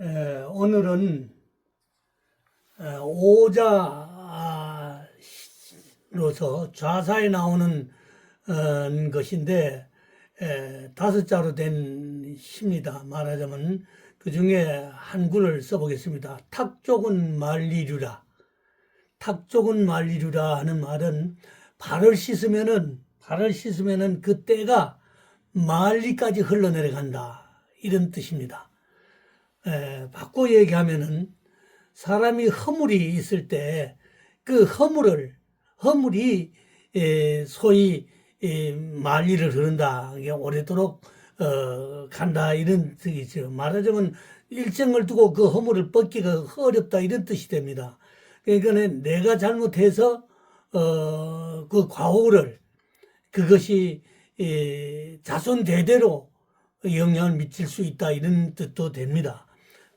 에, 오늘은 에, 오자로서 좌사에 나오는 어, 것인데 에, 다섯 자로 된 시입니다. 말하자면 그 중에 한 구를 써보겠습니다. 탁쪽은 말리류라. 탁쪽은 말리류라 하는 말은 발을 씻으면은 발을 씻으면은 그 때가 말리까지 흘러내려간다 이런 뜻입니다. 에, 바꿔 얘기하면은 사람이 허물이 있을 때 그 허물을 허물이 에, 소위 에, 말리를 흐른다 이게 오래도록 어, 간다 이런 뜻이죠. 말하자면 일정을 두고 그 허물을 벗기가 어렵다 이런 뜻이 됩니다. 그러니까 내가 잘못해서 어, 그 과오를 그것이 에, 자손 대대로 영향을 미칠 수 있다 이런 뜻도 됩니다.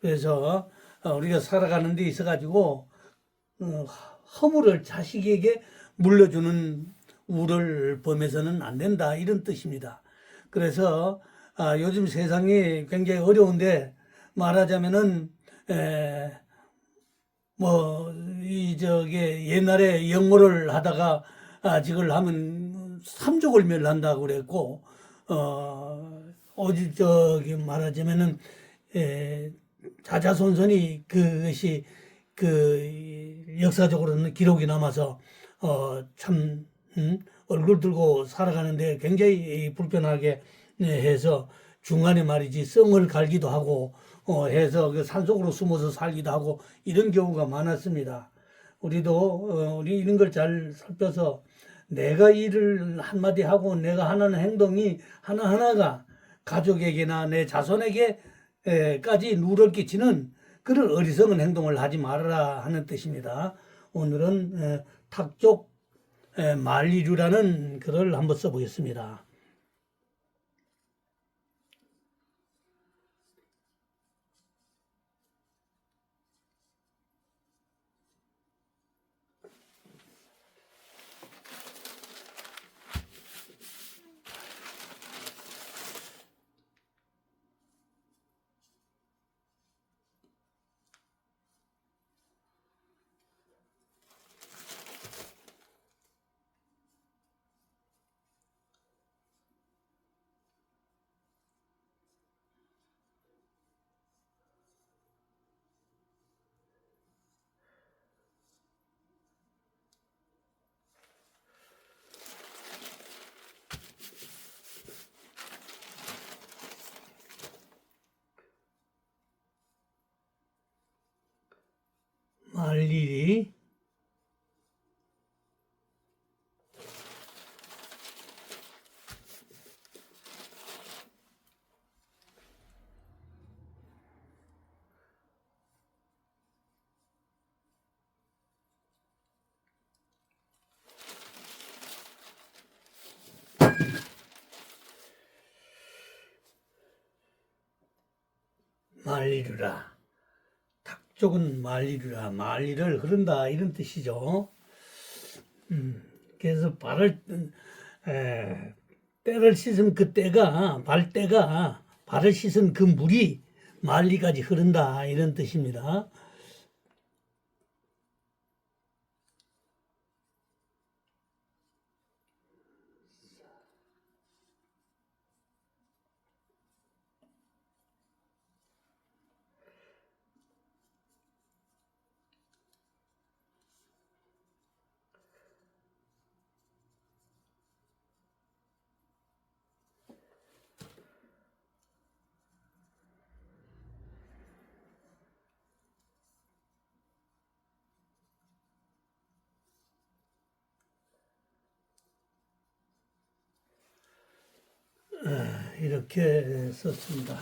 그래서 어, 우리가 살아가는 데 있어 가지고 어, 허물을 자식에게 물려주는 우를 범해서는 안 된다 이런 뜻입니다. 그래서 아, 요즘 세상이 굉장히 어려운데 말하자면은 에, 뭐이 저게 옛날에 영모를 하다가 아직을 하면 삼족을 멸한다고 그랬고 어 어디 저기 말하자면은 에, 자자손손이 그것이 그 역사적으로는 기록이 남아서 어 참 음, 얼굴 들고 살아가는데 굉장히 불편하게 네, 해서 중간에 말이지 성을 갈기도 하고 어, 해서 그 산속으로 숨어서 살기도 하고 이런 경우가 많았습니다. 우리도 어, 우리 이런 걸 잘 살펴서 내가 일을 한마디 하고 내가 하는 행동이 하나하나가 가족에게나 내 자손에게 까지 누를 끼치는 그런 어리석은 행동을 하지 말아라 하는 뜻입니다. 오늘은 에, 탁족 에, 말리류라는 글을 한번 써보겠습니다. 말일이 말리루라. 탁족은 말리루라. 말리를 흐른다. 이런 뜻이죠. 음, 그래서 발을, 에, 때를 씻은 그 때가, 발때가, 발을 씻은 그 물이 말리까지 흐른다. 이런 뜻입니다. 이렇게 썼습니다.